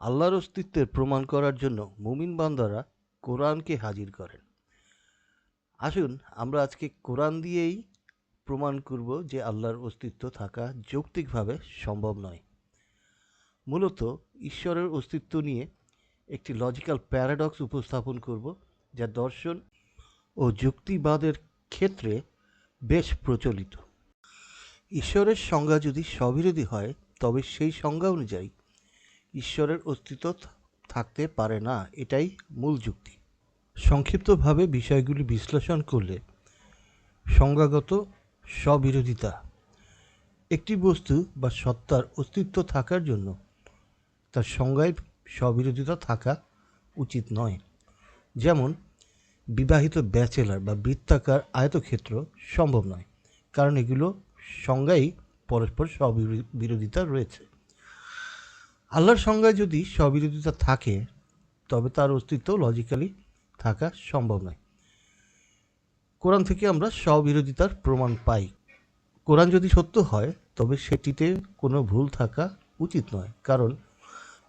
আল্লাহর অস্তিত্বের প্রমাণ করার জন্য মুমিন বান্দারা কোরআনকে হাজির করেন। আসুন, আমরা আজকে কোরআন দিয়েই প্রমাণ করব যে আল্লাহর অস্তিত্ব থাকা যৌক্তিকভাবে সম্ভব নয়। মূলত ঈশ্বরের অস্তিত্ব নিয়ে একটি লজিক্যাল প্যারাডক্স উপস্থাপন করব, যা দর্শন ও যুক্তিবাদের ক্ষেত্রে বেশ প্রচলিত। ঈশ্বরের সংজ্ঞা যদি স্ববিরোধী হয়, তবে সেই সংজ্ঞা অনুযায়ী ঈশ্বরের অস্তিত্ব থাকতে পারে না, এটাই মূল যুক্তি। সংক্ষিপ্তভাবে বিষয়গুলি বিশ্লেষণ করলে সংজ্ঞাগত স্ববিরোধিতা। একটি বস্তু বা সত্তার অস্তিত্ব থাকার জন্য তার সংজ্ঞায় স্ববিরোধিতা থাকা উচিত নয়। যেমন, বিবাহিত ব্যাচেলার বা বৃত্তাকার আয়তক্ষেত্র সম্ভব নয়, কারণ এগুলো সংজ্ঞায় পরস্পর স্ববিরোধিতা রয়েছে। আল্লাহর সংজ্ঞায় যদি স্ববিরোধিতা থাকে, তবে তার অস্তিত্ব লজিক্যালি থাকা সম্ভব নয়। কোরআন থেকে আমরা স্ববিরোধিতার প্রমাণ পাই। কোরআন যদি সত্য হয়, তবে সেটিতে কোনো ভুল থাকা উচিত নয়, কারণ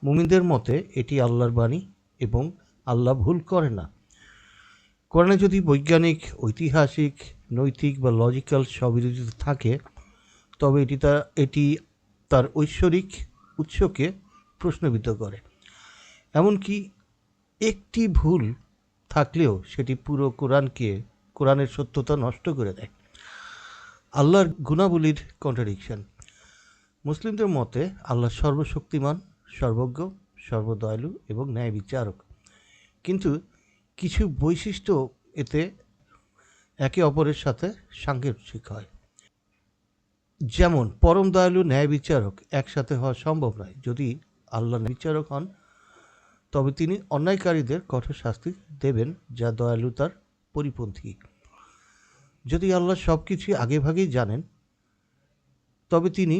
মুমিনদের মতে এটি আল্লাহর বাণী এবং আল্লাহ ভুল করে না। কোরআনে যদি বৈজ্ঞানিক, ঐতিহাসিক, নৈতিক বা লজিক্যাল স্ববিরোধিতা থাকে, তবে এটি তা, এটি তার ঐশ্বরিক উৎসকে প্রশ্নবিদ্ধ করে। এমনকি একটি ভুল থাকলেও সেটি পুরো কোরআনকে, কোরআনের সত্যতা নষ্ট করে দেয়। আল্লাহর গুণাবলীর কন্ট্রাডিকশন মুসলিমদের মতে আল্লাহ সর্বশক্তিমান, সর্বজ্ঞ, সর্বদয়ালু এবং ন্যায় বিচারক। কিন্তু কিছু বৈশিষ্ট্য এতে একে অপরের সাথে সাংঘর্ষিক হয়। যেমন, পরম দয়ালু, ন্যায় বিচারক একসাথে হওয়া সম্ভব নয়। যদি আল্লাহ বিচারক হন, তবে তিনি অন্যায়কারীদের কঠোর শাস্তি দেবেন, যা দয়ালুতার পরিপন্থী। যদি আল্লাহ সব কিছুই আগেভাগেই জানেন, তবে তিনি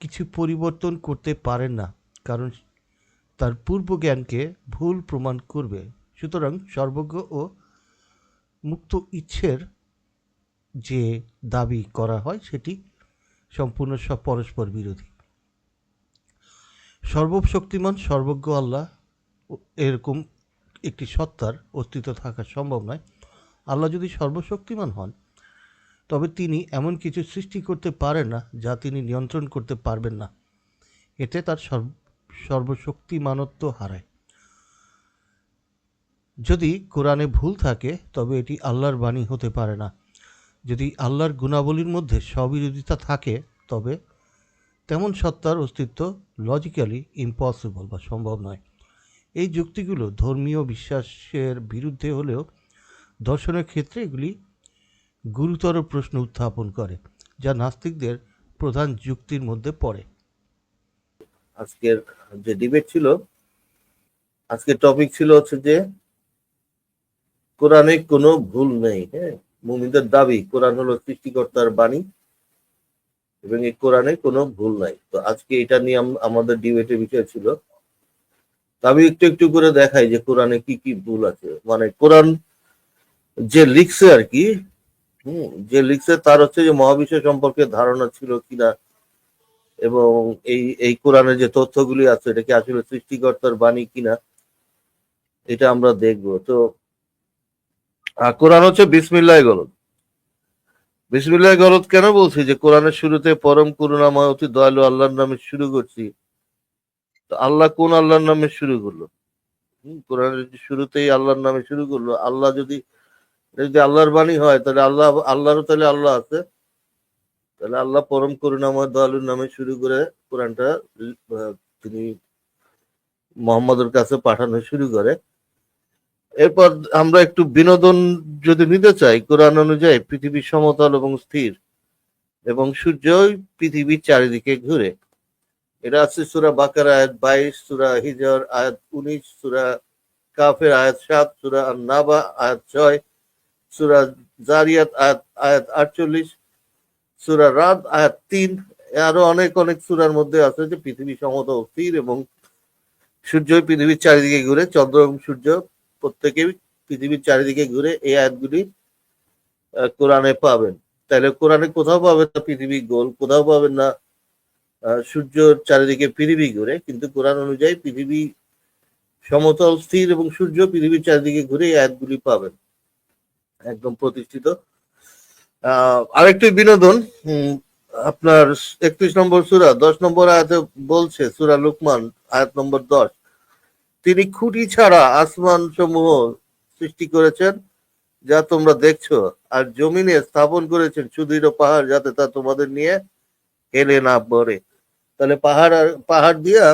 কিছু পরিবর্তন করতে পারেন না, কারণ তার পূর্ব জ্ঞানকে ভুল প্রমাণ করবে। সুতরাং সর্বজ্ঞ ও মুক্ত ইচ্ছের যে দাবি করা হয়, সেটি সম্পূর্ণ সব পরস্পর বিরোধী। সর্বশক্তিমান, সর্বজ্ঞ আল্লাহ এরকম একটি সত্তার অস্তিত্ব থাকা সম্ভব নয়। আল্লাহ যদি সর্বশক্তিমান হন, তবে তিনি এমন কিছু সৃষ্টি করতে পারেন না যা তিনি নিয়ন্ত্রণ করতে পারবেন না। এতে তার সর্ব, সর্বশক্তিমানত্ব হারায়। যদি কোরআনে ভুল থাকে, তবে এটি আল্লাহর বাণী হতে পারে না। যদি আল্লাহর গুণাবলীর মধ্যে স্ববিরোধিতা থাকে, তবে তেমন সত্তার অস্তিত্ব লজিক্যালি ইম্পসিবল বা সম্ভব নয়। এই যুক্তিগুলো ধর্মীয় বিশ্বাসের বিরুদ্ধে হলেও দর্শনের ক্ষেত্রে এগুলি গুরুতর প্রশ্ন উত্থাপন করে, যা নাস্তিকদের প্রধান যুক্তির মধ্যে পড়ে। আজকের যে ডিবেট ছিল, আজকের টপিক ছিল হচ্ছে যে, কোরআনে কোনো ভুল নেই হ্যাঁ? মুমিনদের দাবি, কোরআন হলো সৃষ্টিকর্তার বাণী। এবং এই কোরআনে কোনো ভুল নাই। তো আজকে এটা নিয়ে আম- আমাদের ডিবেটের বিষয় ছিল। আমি একটু একটু করে দেখাই যে কোরআনে কি কি ভুল আছে। মানে কোরআন যে লিখছে আর কি, হুম, যে লিখছে তার হচ্ছে যে মহাবিশ্ব সম্পর্কে ধারণা ছিল কিনা, এবং এই এই কোরআনের যে তথ্যগুলি আছে, এটা কি আসলে সৃষ্টিকর্তার বাণী কিনা, এটা আমরা দেখব। তো কোরআন হচ্ছে বিসমিল্লাহ গলত। বিসমিল্লাহ গলত কেন বলছি যে কোরআনের শুরুতে পরম করুণাময়, অতি দয়ালু আল্লাহর নামে শুরু করছি? তো আল্লাহ কোন আল্লাহর নামে শুরু করল? কোরআনের শুরুতেই আল্লাহর নামে শুরু করল, আল্লাহ যদি যদি আল্লাহর বাণী হয়, তাহলে আল্লাহ, আল্লাহরও তাহলে আল্লাহ আছে। তাহলে আল্লাহ পরম করুণাময়, দয়ালুর নামে শুরু করে কোরআনটা তিনি মোহাম্মদের কাছে পাঠানো শুরু করে। এরপর আমরা একটু বিনোদন যদি নিতে চাই, কোরআন অনুযায়ী পৃথিবী সমতল এবং স্থির, এবং সূর্যই পৃথিবীর চারিদিকে ঘুরে। এটা আছে সুরা বাকার আয়াত বাইশ, সুরা হিজর আয়াত উনিশ, সুরা কাফের আয়াত সাত, সুরা নাবা আয়াত ছয়, সুরা জারিয়াত আয়াত আয়াত আটচল্লিশ, সুরা রাত আয়াত তিন। আরও অনেক অনেক সুরার মধ্যে আছে যে পৃথিবী সমতল, স্থির এবং সূর্য পৃথিবীর চারিদিকে ঘুরে, চন্দ্র এবং সূর্য প্রত্যেকেই পৃথিবীর চারিদিকে ঘুরে এই আয়াতগুলি কোরআনে পাবেন। তাহলে কোরআনে কোথাও পাবেন না পৃথিবী গোল কোথাও পাবেন না আহ, সূর্যর চারিদিকে পৃথিবী ঘুরে কিন্তু কোরআন অনুযায়ী পৃথিবী সমতল স্থির এবং সূর্য পৃথিবীর চারিদিকে ঘুরে এই আয়াতগুলি পাবেন। একদম প্রতিষ্ঠিত। আরেকটি বিনোদন আপনার একত্রিশ নম্বর সুরা দশ নম্বর আয়াতে বলছে সুরা লুকমান আয়াত নম্বর দশ। তিনি খুঁটি ছাড়া আসমান সমূহ সৃষ্টি করেছেন, যা তোমরা দেখছ, আর জমিনে স্থাপন করেছেন সুদৃঢ় পাহাড়, যাতে তা তোমাদের নিয়ে হেলে না পড়ে। তাহলে পাহাড় আর, পাহাড় দিয়া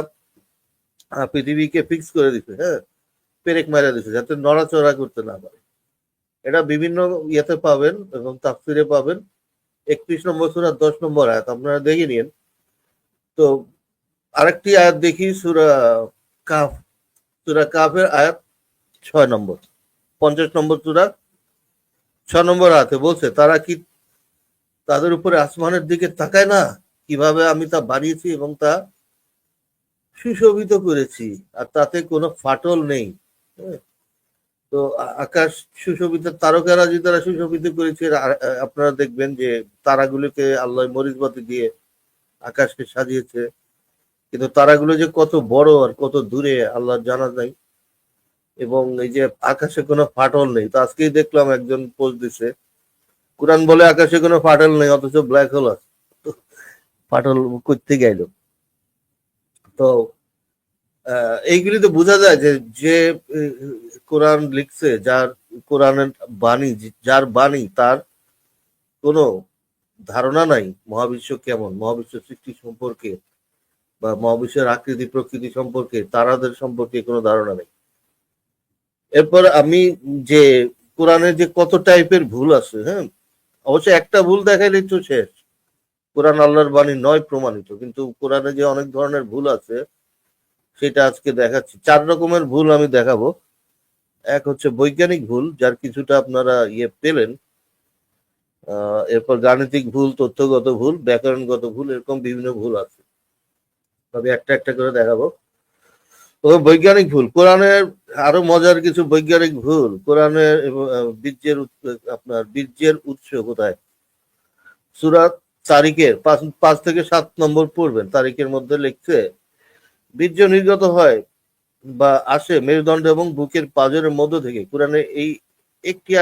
পৃথিবীকে ফিক্স করে দিছে হ্যাঁ? পেরেক মারা দিছে, যাতে নড়াচড়া করতে না পারে। এটা বিভিন্ন ইয়েতে পাবেন এবং তাফসিরে পাবেন। একত্রিশ নম্বর সুরা, দশ নম্বর আয়াত, আপনারা দেখে নিন। তো আরেকটি আয়াত দেখি, সুরা কাফ। সুরা কাফের আয়াত ছয় নম্বর। পঞ্চাশ নম্বর সুরা ছয় নম্বর আয়াতে বলছে, তারা কি তাদের উপরে আসমানের দিকে তাকায় না? কীভাবে আমি তা বানিয়েছি এবং তা সুশোভিত করেছি? আর তাতে কোনো ফাটল নেই। হ্যাঁ? তো আকাশ সুশোভিত, তারকারা যে তারা সুশোভিত করেছে আপনারা দেখবেন যে তারাগুলোকে আল্লাহ মরিচবাতি দিয়ে আকাশকে সাজিয়েছে। কিন্তু তারাগুলো যে কত বড় আর কত দূরে, আল্লাহ জানা নাই। এবং এই যে আকাশে কোনো ফাটল নেই। তো আজকেই দেখলাম একজন পোস্ট দিছে, কোরআন বলে আকাশে কোনো ফাটল নেই, অথচ ব্ল্যাক হোল আছে। ফাটল করতে গেল তো এইগুলি তো বোঝা যায় যে যে কোরআন লিখছে, যার কোরআনের বাণী, যার বাণী, তার কোনো ধারণা নাই মহাবিশ্ব কেমন, মহাবিশ্ব সৃষ্টি সম্পর্কে। বা মহাবিশ্বের আকৃতি, প্রকৃতি সম্পর্কে, তারাদের সম্পর্কে কোনো ধারণা নেই। এরপর আমি যে কোরআনের যে কত টাইপের ভুল আছে হ্যাঁ অবশ্য একটা ভুল দেখাইলেই তো শেষ। কোরআন আল্লাহর বাণী নয় প্রমাণিত, কিন্তু কোরআনে যে অনেক ধরনের ভুল আছে, সেটা আজকে দেখাচ্ছি। চার রকমের ভুল আমি দেখাবো। এক হচ্ছে বৈজ্ঞানিক ভুল, যার কিছুটা আপনারা ইয়ে পেলেন। এরপর গাণিতিক ভুল, তথ্যগত ভুল, ব্যাকরণগত ভুল, এরকম বিভিন্ন ভুল আছে। তবে একটা একটা করে দেখাবো। তো বৈজ্ঞানিক ভুল, কোরআনের আরও মজার কিছু বৈজ্ঞানিক ভুল। কোরআনের বীর্যের আপনার বীর্যের উৎস কোথায়? সুরাত তারিখের পাঁচ পাঁচ থেকে সাত নম্বর পড়বেন। তারিখের মধ্যে লিখছে, বীর্য নির্গত হয় বা আসে মেরুদণ্ড এবং বুকের পাজরের মধ্য থেকে। কোরআনে এই একটি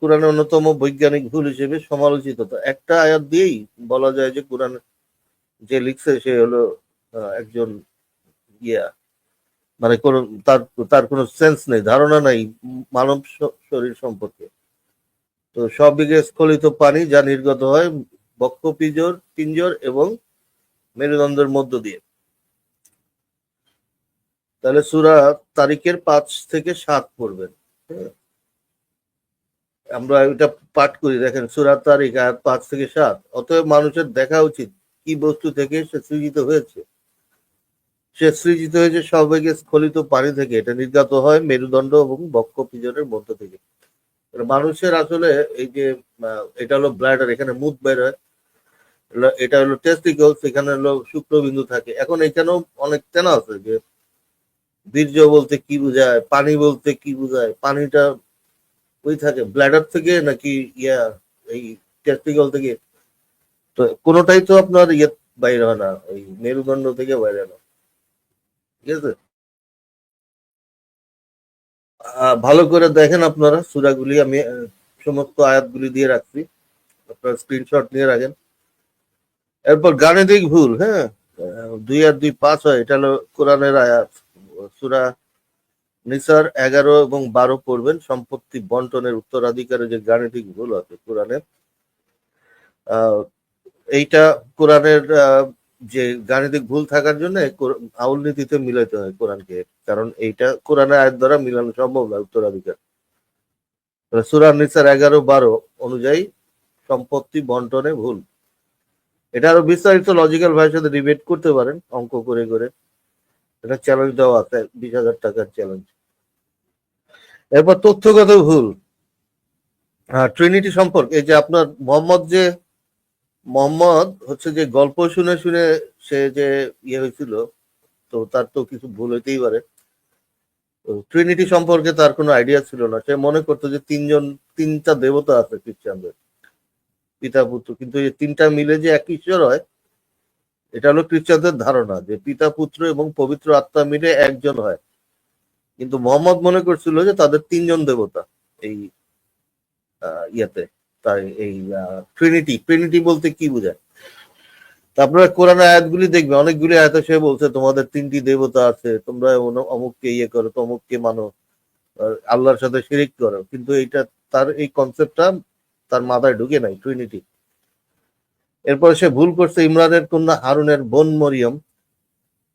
কোরআনের অন্যতম বৈজ্ঞানিক ভুল হিসেবে সমালোচিত। একটা আয়াত দিয়েই বলা যায় যে কোরআন যে লিখছে সে হলো একজন ইয়া। মানে কোন, তার তার কোনো সেন্স নেই, ধারণা নাই মানব শরীর সম্পর্কে। তো সব দিকে স্খলিত পানি যা নির্গত হয় বক্ষ পিঞ্জর পিঞ্জর এবং মেরুদণ্ডের মধ্য দিয়ে। তাহলে সুরা তারিখের পাঁচ থেকে সাত পড়বেন। হ্যাঁ? আমরা এটা পাঠ করি, দেখেন সুরা তারিখ আয়াত পাঁচ থেকে সাত। অতএব মানুষের দেখা উচিত কি বস্তু থেকে সে সৃজিত হয়েছে? সে সৃজিত হয়েছে সবেগে স্খলিত পানি থেকে। এটা নির্গত হয় মেরুদণ্ড এবং বক্ষ পিজনের মধ্য থেকে। মানে মানুষের আসলে এই যে এটা হলো ব্লাডার এখানে মুখ বের হয়। এটা হলো টেস্টিকল সেখানে হলো শুক্রবিন্দু থাকে। এখন এখানেও অনেক চেনা আছে যে, বীর্য বলতে কি বোঝায়, পানি বলতে কি বোঝায়, পানিটা ওই থাকে। ব্লাডার থেকে নাকি ইয়া, এই টেস্টিকল থেকে তো কোনোটাই তো আপনার ইয়ে বাইরে হয় না ওই মেরুদণ্ড থেকে বাইরে না। ঠিক আছে? ভালো করে দেখেন আপনারা সুরাগুলি আমি সমস্ত আয়াতগুলি দিয়ে রাখছি। আপনারা স্ক্রিনশট নিয়ে রাখেন। এরপর গাণিতিক ভুল হ্যাঁ? দুই আর দুই পাঁচ হয় এটা হলো কোরআনের আয়াত। সুরা নিসার এগারো এবং বারো পড়বেন সম্পত্তি বন্টনের উত্তরাধিকারে যে গাণিতিক ভুল আছে কোরআনের। আহ, এইটা কোরআনের যে গাণিতিক ভুল থাকার জন্য আউল নীতিতে মিলাইতে হয় কোরআনকে, কারণ এইটা কোরআনের আয়াত দ্বারা মিলানো সম্ভব না, উত্তরাধিকার। সুরা নিসার এগারো বারো অনুযায়ী সম্পত্তি বন্টনে ভুল। এটা আরও বিস্তারিত লজিক্যাল ভাইয়ের সাথে ডিবেট করতে পারেন, অঙ্ক করে করে। এটা চ্যালেঞ্জ দেওয়া আছে, বিশ হাজার টাকার চ্যালেঞ্জ এরপর তথ্যগত ভুল। ট্রিনিটি সম্পর্কে, এই যে আপনার মোহাম্মদ যে মোহাম্মদ হচ্ছে যে গল্প শুনে শুনে সে যে ইয়ে হয়েছিল, তো তার তো কিছু ভুল হইতেই পারে। ট্রিনিটি সম্পর্কে তার কোনো আইডিয়া ছিল না। সে মনে করতো যে তিনজন, তিনটা দেবতা আছে খ্রিস্টানদের, পিতা, পুত্র। কিন্তু এই তিনটা মিলে যে এক ঈশ্বর হয়, এটা হলো খ্রিস্টানদের ধারণা যে পিতা, পুত্র এবং পবিত্র আত্মা মিলে একজন হয়। কিন্তু মোহাম্মদ মনে করছিল যে তাদের তিনজন দেবতা এই ইয়েতে। তাই এই ট্রিনিটি ট্রিনিটি বলতে কি বোঝায়? তারপরে কোরআন আয়াতগুলি দেখবে অনেকগুলি আয়াতে সে বলছে, তোমাদের তিনটি দেবতা আছে, তোমরা অমুককে ইয়ে করো, তমুককে মানো আল্লাহর সাথে শিরিক করো। কিন্তু এইটা তার, এই কনসেপ্টটা তার মাথায় ঢুকে নাই ট্রিনিটি এরপর সে ভুল করছে, ইমরানের কন্যা হারুনের বোন মরিয়ম।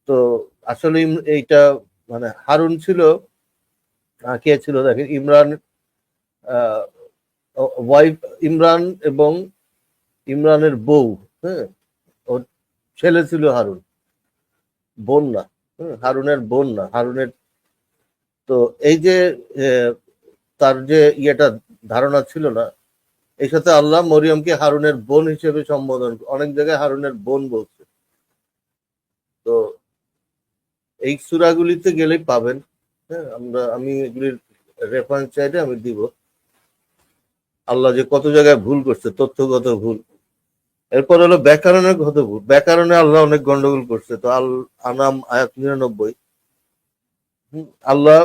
তো আসলে এইটা মানে হারুন ছিল কে ছিল দেখেন? ইমরান ওয়াইফ ইমরান এবং ইমরানের বউ হ্যাঁ? ওর ছেলে ছিল হারুন বোন না হুম, হারুনের বোন না হারুনের তো এই যে তার যে ইয়েটা ধারণা ছিল না এই সাথে আল্লাহ মরিয়মকে হারুনের বোন হিসেবে সম্বোধন অনেক জায়গায় হারুনের বোন বলছে। তো এই সুরাগুলিতে গেলেই পাবেন হ্যাঁ? আমরা আমি এগুলির রেফারেন্স চাইলে আমি দিব। আল্লাহ যে কত জায়গায় ভুল করছে, তথ্যগত ভুল। এরপর হলো ব্যাকরণের কত ভুল। ব্যাকরণে আল্লাহ অনেক গন্ডগোল করছে। তো আল আনাম আয়াত নিরানব্বই। আল্লাহ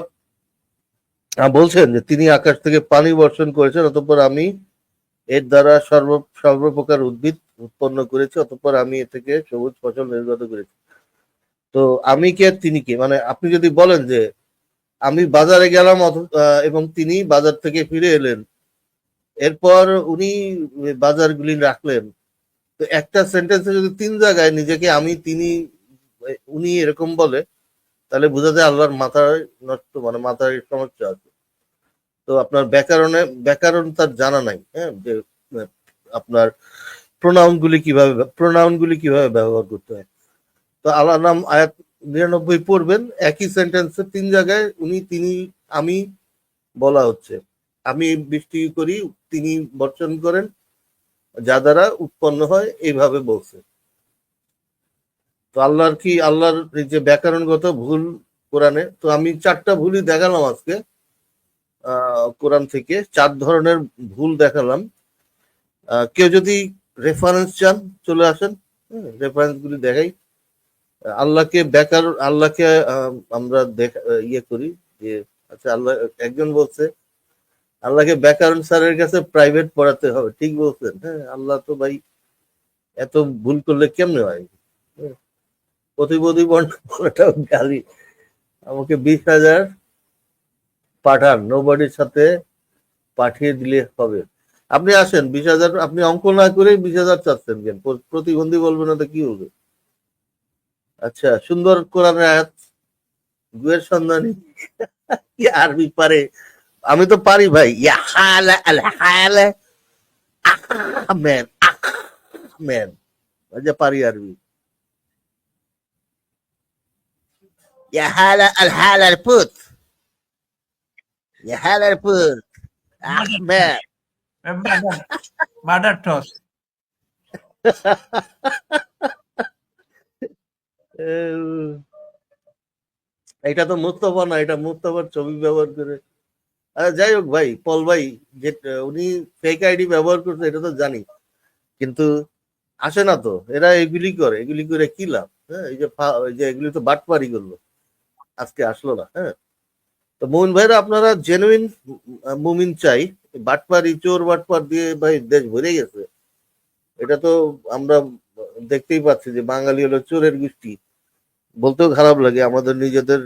বলছেন যে, তিনি আকাশ থেকে পানি বর্ষণ করেছেন, অতঃপর আমি এর দ্বারা সর্ব, সর্বপ্রকার উদ্ভিদ উৎপন্ন করেছি, অতঃপর আমি এ থেকে সবুজ ফসল নির্গত করেছি। তো আমি কে তিনি কে? মানে আপনি যদি বলেন যে, আমি বাজারে গেলাম এবং তিনি বাজার থেকে ফিরে এলেন। এরপর উনি বাজারগুলি রাখলেন। তো একটা সেন্টেন্সে যদি তিন জায়গায় নিজেকে আমি, তিনি, উনি এরকম বলে, তাহলে বোঝা যায় আল্লাহর মাথায় নষ্ট মানে মাথায় সমস্যা আছে। তো আপনার ব্যাকরণে, ব্যাকরণ তার জানা নাই হ্যাঁ? যে আপনার প্রোনাউন গুলি কীভাবে প্রোনাউন গুলি কীভাবে ব্যবহার করতে হয়। তো আল্লাহ নাম আয়াত নিরানব্বই পড়বেন, একই সেন্টেন্সে তিন জায়গায় উনি, তিনি, আমি বলা হচ্ছে। আমি বৃষ্টি করি, তিনি বর্ষণ করেন, যা দ্বারা উৎপন্ন হয়, এইভাবে বলছে। তো আল্লাহর কি, আল্লাহর যে ব্যাকরণগত ভুল কোরআনে, তো আমি চারটা ভুলই দেখালাম আজকে। কোরআন থেকে চার ধরনের ভুল দেখালাম। কেউ যদি রেফারেন্স চান, চলে আসেন। রেফারেন্স গুলি দেখাই। আল্লাহকে বেকার আল্লাহকে আমরা দেখা ইয়ে করি যে আচ্ছা আল্লাহ একজন বলছে আল্লাহকে ব্যাকরণ স্যারের কাছে প্রাইভেট পড়াতে হবে ঠিক বলছেন। হ্যাঁ আল্লাহ তো ভাই এত ভুল করলে কেমনে হয়? হ্যাঁ, প্রতিপদী বলাটাও গালি। আমাকে বিশ হাজার পাঠান নোবডির সাথে পাঠিয়ে দিলে হবে। আপনি আসেন বিশ হাজার আপনি অঙ্ক না করে বিশ হাজার চাচ্ছেন কেন? প্রতিবন্ধী বলবেন না তো কি হবে? আচ্ছা সুন্দর কোরআন আয়াত গুয়ের সন্ধানী আরবি পারে? আমি তো পারি ভাই। ইয়া হালা আল হালা। আহমেন আহমেন আচ্ছা পারি আরবি। ইয়া হালা আল হালা পুত। ইয়া হালা পুত। আহমেদ টস। এটা তো মুস্তফা না এটা মুস্তফার ছবি ব্যবহার করে। যাই হোক ভাই, পল ভাই, যে উনি ফেক আইডি ব্যবহার করছে এটা তো জানি। কিন্তু আসে না তো, এরা এগুলি করে এগুলি করে কি লাভ? হ্যাঁ এই যে যে এগুলি তো বাটপারি করল। আজকে আসলো না হ্যাঁ। তো মুমিন ভাইরা, আপনারা জেনুইন মুমিন চাই, বাটপারি, চোর বাটপার দিয়ে ভাই দেশ ভরে গেছে। এটা তো আমরা দেখতেই পাচ্ছি যে বাঙালি হলো চোরের গোষ্ঠী। বলতেও খারাপ লাগে, আমাদের নিজেদের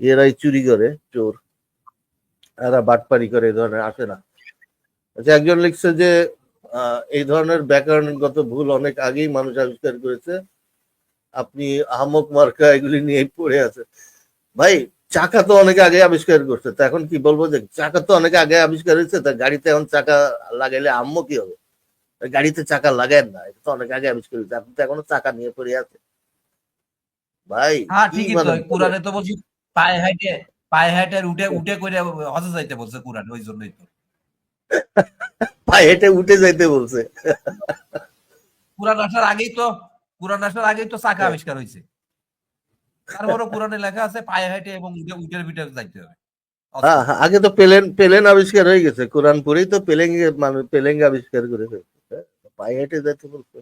এরাই চুরি করে, চোর। এরা বাটপারি করে এই ধরনের আসে না। আচ্ছা একজন লিখছে যে এই ধরনের ব্যাকরণগত ভুল অনেক আগেই মানুষ আবিষ্কার করেছে। আপনি আহমক মার্কা এগুলি নিয়ে পড়ে আছে। ভাই চাকা তো অনেক আগে আবিষ্কার করছে তা এখন কি বলব যে চাকা তো অনেক আগে আবিষ্কার হয়েছে তা গাড়িতে এখন চাকা লাগাইলে আম্ম কি হবে গাড়িতে চাকা লাগায় না এটা তো অনেক আগে আবিষ্কার হয়েছে আপনি তো এখনও চাকা নিয়ে পড়ে আছে। ভাই হ্যাঁ ঠিকই মানে তো কোরআনে তো বলছি পায়ে হাইটে পায়ে হাইটে উঠে উঠে করে হজে যাইতে বলছে কোরআন ওই জন্যই তো। পায়ে হেঁটে উঠে যাইতে বলছে। কোরআন আসার আগেই তো কোরআন আসার আগেই তো চাকা হ্যাঁ। আবিষ্কার হয়েছে। তারপরে কোরআনে লেখা আছে পায়ে হাইটে এবং উঠে উঠের ভিতরে যাইতে হবে। হ্যাঁ হ্যাঁ, আগে তো পেলেন প্লেন আবিষ্কার হয়ে গেছে। কোরআন পরেই তো প্লেন মানে প্লেন আবিষ্কার করে ফেলছে পায়ে হেঁটে যাইতে বলছে।